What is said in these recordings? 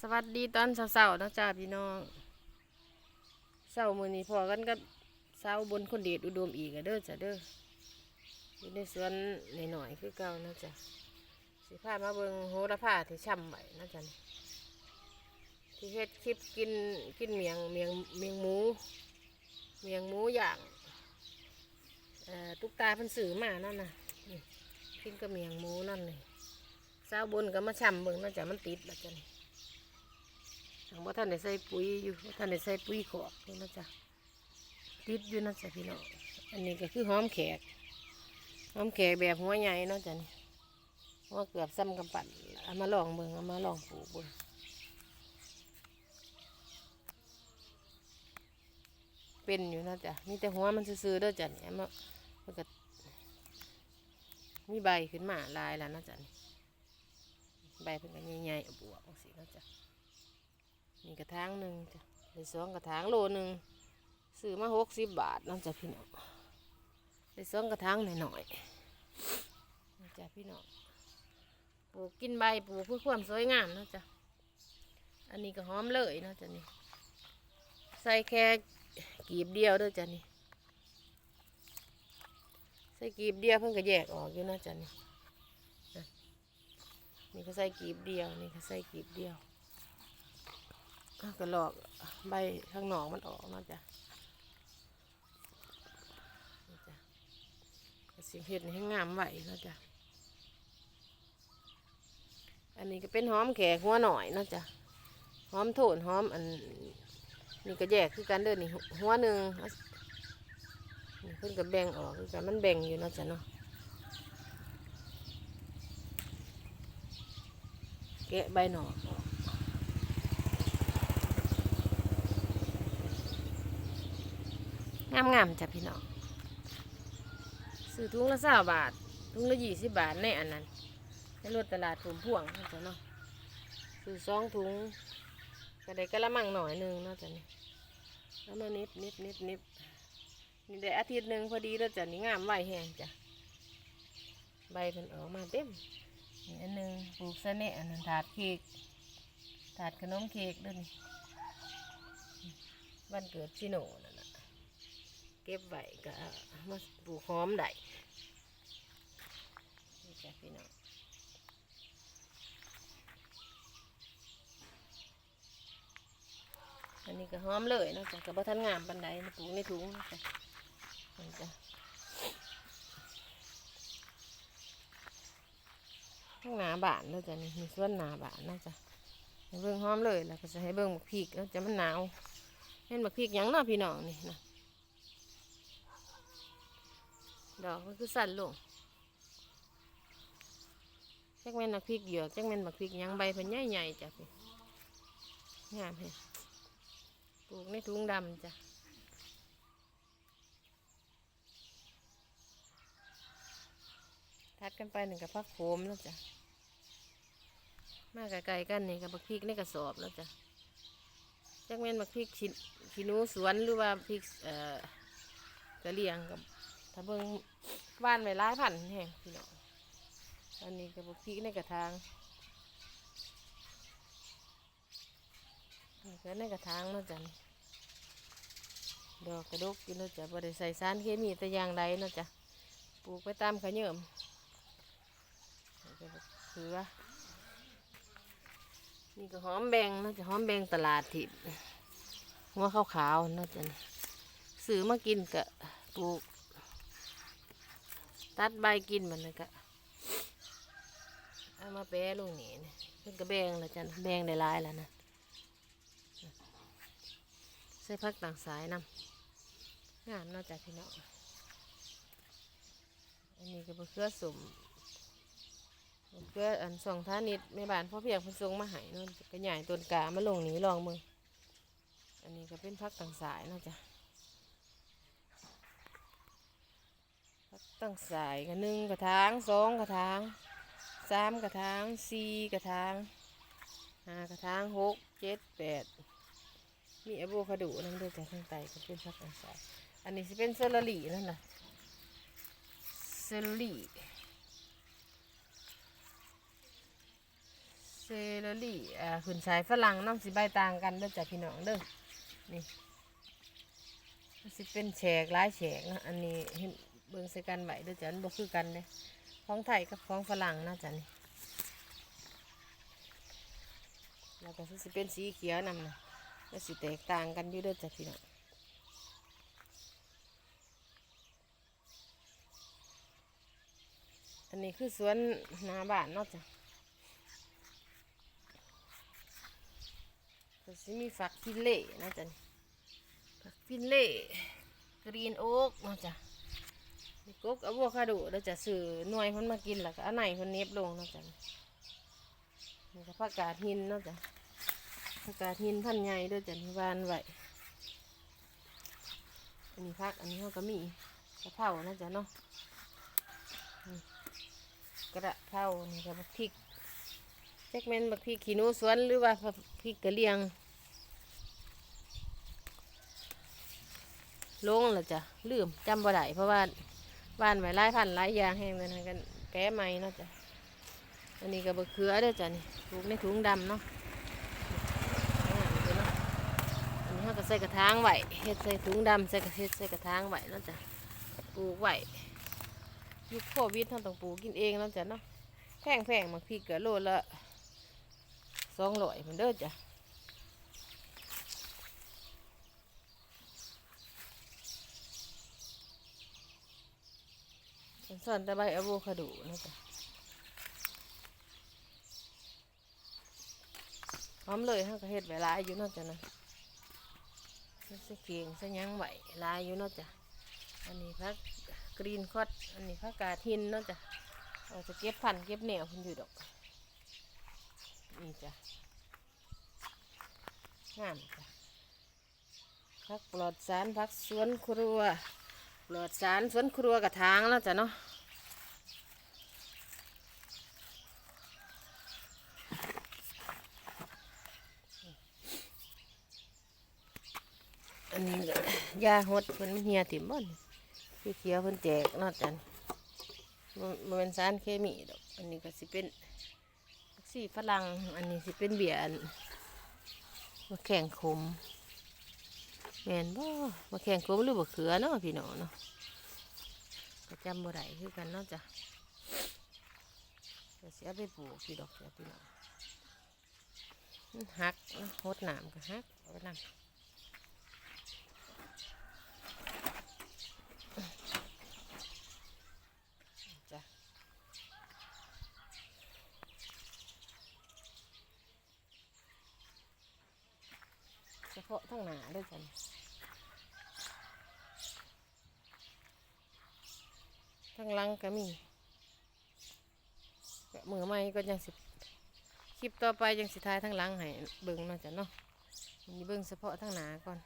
สวัสดีตอนเช้าๆนะจ้าพี่น้องเช้ามือนี้พอกันกับสาบนคนเดชอุดมอีกอะเด้อจ้ะเด้ออยู่ในสวนหน่อยๆคือเก่านะจ้ะสิพามาเบิงโหระพาที่ช่ำไว้นะจ้ะที่เฮ็ดคลิปกินกินเมียงเมียงเมียงหมู เมียงหมูอย่างตุ๊กตาเพันสื่อมานั่นน่ะกินกับเมียงหมูนั่นเลยเสาบนก็มาช่ำเบิงนะจ้ะมันติดแล้วจ้ะ นี่างบ่ท่านได้ใส่ปุ๋ยอยู่ท่านได้ใส่ปุ๋ยขอกนี่นะจ๊ะติดอยู่นะจ๊ะพี่น้องอันนี้ก็คือหอมแขกหอมแขกแบบหัวใหญ่นาะจ๊ะนี่หัวเกือบซ้ำกำปั่นเอามาลองเบิ่งเอามาลองปลูกเบิ่งเป็นอยู่นะจ๊ะมีแต่หัวมันซื่อๆเด้อจ๊ะนี่มันก็มีใบขึ้นมาลายแล้วนะจ๊ะนี่ใบเพิ่นก็ใหญ่ๆอวบๆสินะจ๊ะ นี่กระถางหนึ่งจ้ะได้สองกระถางโลหนึ่งซื้อมาหกสิบบาทน้องจ้ะพี่น้องได้สองกระถางหน่อยๆนี่จ้ะพี่น้องปลูกกินใบปลูกเพื่อความสวยงามเนาะจ้ะอันนี้ก็หอมเลยเนาะจ้ะนี่ใส่แค่กีบเดียวเด้อจ้ะนี่ใส่กีบเดียวเพิ่งก็แยกออกอยู่เนาะจ้ะนี่นี่ก็ใส่กีบเดียวนี่ก็ใส่กีบเดียว ก็หลอกใบข้างนอกมันออกเนาะจ้ะจ้ะสิเห็ดให้งามไหวเนาะจ้ะอันนี้ก็เป็นหอมแขกหัวหน่อยเนาะจ้ะหอมโถนหอมอันนี่ก็แยกคือกันเด้อนี่หัวหนึ่งนี่เพิ่นก็แบ่งออกคือกันมันแบ่งอยู่เนาะจ้ะเนาะแกะใบหน่อออก งามงามๆจ้ะพี่น้องซื้อถุงละสาบาทถุงละยี่สิบบาทในอันนั้นในรถตลาดถุงพ่วงนะจ้ะเนาะซื้อสองถุงก็ได้กระมังหน่อยหนึ่งเนาะจ้ะนี่แล้วมานิบนิบนิบนิบนี่ได้อาทิตย์หนึ่งพอดีแล้วจ้ะนี่งามไหวแห้งจ้ะใบเป็นออกมาเต็มนี่อันหนึ่งปลูกซะเนี่ยอันนั้นถาดเค้กถาดขนมเค้กด้วยนี่วันเกิดชิโน่ เก็บไว้ก็มาปลูกหอมได้นี่จ้ะพี่น้องอันนี้ก็หอมเลยนะจ้ะกับบ่ทันงามปันใดปลูกในถุงนะจ้ะนี่จ้ะข้างหน้าบ้านนะจ้ะนี่มีส่วนหน้าบ้านนะจ้ะเบิ่งหอมเลยแล้วก็จะให้เบิ่งบักพริกเนาะจะมันหนาวเห็นบักพริกยังเนาะพี่น้องนี่นะ ดอกมันคือสั่นลงแจักแมนบักพริกเหยือกจักแมนบักพริกยังใบเพิ่นใหญ่ๆจ้ะพี่งามเห็นปลูกในถุงดำจ้ะทัดกันไปหนึ่งกับพักโขมแล้วจ้ะมาไกลๆกันนี่กับบักพริกในกระสอบแล้วจ้ะจักแม่นบักพริกขี้นูสวนหรือว่าพริกเอ่อกระเลียงกับ ถ้าเบิ่งบ้านไว้ร้ายพันแห้งพี่น้องอันนี้ก็บพริกในกระถางนี่ก็ในกระถางเนาะจ้ะดอกกระดกอยู่เนาะจ้ะบ่ได้ใส่สารเคมีแต่อย่างใดเนาะจ้ะปลูกไปตามขะเยิมนี่ก็บักเขือนี่ก็หอมแบงเนาะจ้ะหอมแบงตลาดทิพย์หัวขาวๆเนาะจ้ะนี่ซื้อมากินกะปลูก ตัดใบกินมันเลยก็เอามาแปะลงนี่นี่เพิ่นก็แบ่งแล้วจ้ะนะแบ่งได้หลายแล้วนะใส่พักต่างสายนำงามนอกจากพี่น้องอันนี้ก็บะเขือสมบะเขืออันสองท่านิดแม่บ้านพ่อเพียงเพิ่นส่งมาห้เนาะก็ใหญ่ต้นกามาลงนี้ลองมืออันนี้ก็เป็นพักต่างสายนาะจ้ะ ตั้งสายกันหนึ่งกระถางสองกระถางสามกระถางสี่กระถางห้ากระถางหกเจ็ดแปดมีอะโวคาโดนั่นด้วยแต่ข้างใต้ก็เป็นพักตั้งสายอันนี้จะเป็นเซลลี่นั่นนะเซลลี่เซเลอรี่อ่าขึ้นสายฝรั่งน้ำสีใบต่างกันเด้อจ้ะพี่น้องเด้อนี่มันสิเป็นแฉกหลายแฉกนะอันนี้เห็น เบิ่งใส่กันไหวเด้อจ้ะมันบ่คือกันเด้ของไทยกับของฝรั่งนะจ้ะนี่แล้วก็สิเป็นสีเขียวนำนะก็สิแตกต่างกันอยู่เด้อจ้ะพี่น้องอันนี้คือสวนนาบ้านเนาะจ้ะก็สิมีฝักฟินเล่นะจ๊ะนี่ฝักฟินเล่กรีนโอ๊กนะจ๊ะนี่ กกอะโวคาโดแล้วจะซื้อหน่วยคนมากินแล้วก็เอาไหนคนเน็บลงนะจ๊ะนี่ก็ผักกาดหินนาะจ๊ะผักกาดหินพันใหญ่ด้วยจ้ะนี่วานไว้อันนี้พักอันนี้เขาก็มีกระเพรานะจ๊ะเนาะกระเพรานี่ก็พริกแจ็คแมนบักพริกขี้นูสวนหรือว่าพริกกะเหรียงลงแล้วจ้ะลืมจำบ่ได้เพราะว่า บ้านไว้หลายพันหลายอย่างแห้งเลยนกันแก้ใหม่เนาะจ้ะอันนี้ก็บะเขือเด้อจ้ะนี่ปลูกในถุงดำเนาะอันนี้เขาก็ใส่กระถางไหวเฮ็ดใส่ถุงดำใส่กระเฮ็ดใส่กระถางไหว้เนาะจ้ะปลูกไว้ยุคโควิดเรานต้องปลูกกินเองเนาะจ้ะเนาะแพงแพงมักพริกเกลือโลละสองร้อยเหมือนเด้อจ้ะเป็น ส่วนตะไบอะโวคาโดนะจ๊ะหอมเลยฮะก็เฮ็ดไว้ลายอยู่นาะจ้ะนะมันใส่เกียงใส่ยังไหวลายอยู่นาะจ้ะอันนี้พักกรีนคอดอันนี้พักกาดหินนาะจ้ะเราจะเก็บพันเก็บแนวเพันอยู่ดอกนี่จ้ะงามจ้ะพักปลอดสารพักสวนครัว ปลอดสารสวนครัวกระถางแล้วจ้ะเนาะอันนี้ยาหดเพิ่นมันเหียติ่มบ่นพี่เขียวเพิ่นแจกนาะจ้ะมันมันเป็นสารเคมีดอกอันนี้ก็สิเป็นสีฝรั่งอันนี้สิเป็นเบียร์อันมาแข่งขม แมนบ่มาแข่งขมหรือบ่เขือเนาะพี่น้องเนาะก็จำบ่ได้คือกันเนาะจ้ะเสียไปปลูกพี่ดอกจ้ะพี่น้องหักหดหนามก็หักเอาไปนำจ้ะ เฉพาะทั้งหนาด้วยกันทั้งลังก็มีก็มือใหม่ก็ยังสิคลิปต่อไปยังสิท้ายทั้งลังให้เบิ่งนาะจ้ะเนาะมีเบิ่งเฉพาะทั้งหนาก่อน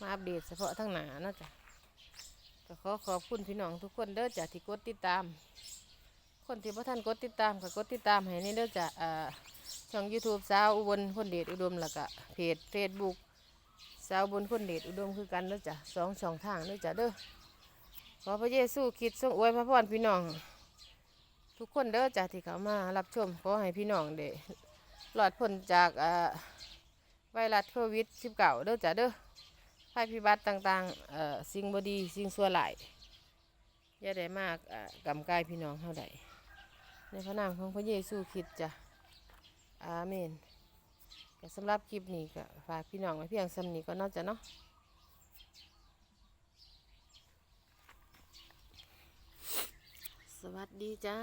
มาอัปเดตเฉพาะทั้งหนานะจ้ะก็ขอขอบคุณพี่น้องทุกคนเด้อจ้ะที่กดติดตาม คนที่พระท่านกดติดตามก็กดติดตามให้นี่เด้อจ้ะช่อง YouTube สาวอุบลคนเดชอุดมแล้วก็เพจ Facebook สาวอุบลคนเดชอุดมคือกันเด้อจ้ะสองช่องทางเด้อจ้ะเด้อขอพระเยซูคิดทรงอวยพระพรพี่น้อง ทุกคนเด้อจ้ะที่เขามารับชมขอให้พี่น้องได้หลอดพ้นจากอ่าไวรัสโควิด -19 เก่าเด้อจ้ะเด้อภัยพิบัติต่างๆสิ่งบดีสิ่งชั่วร้ายอย่าได้มากกำกายพี่น้องเท่าใดในพระนามของพระเยซูคริสต์จ้ะอาเมน ก็สำหรับคลิปนี้ก็ฝากพี่น้องไว้เพียงสำนี้ก็นอกจากเนาะสวัสดีจ้า